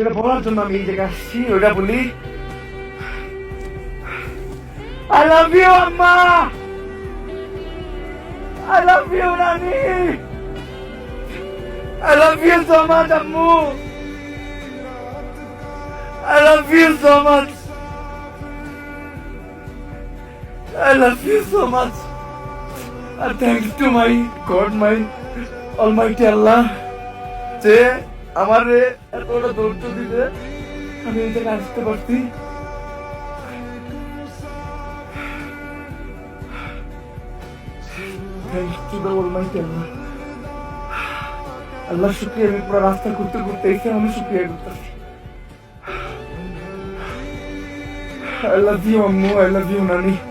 সেটা বলার জন্য আমি এই জায়গায় আসছি ওটা বলি। আই লাভ ইউ আম্মা! আই লাভ ইউ নানি I love you so much আম্মু! I love you so much I love you so much. And thanks to my God, my Almighty Allah, যে আমার এতটা ধৈর্য দিতে আমি এই আসতে পারছি. আল্লাহ শুক্রিয়া আমি পুরো রাস্তা ঘুরতে ঘুরতে এসে আমি শুক্রিয়া করতেছি I love you, Nani.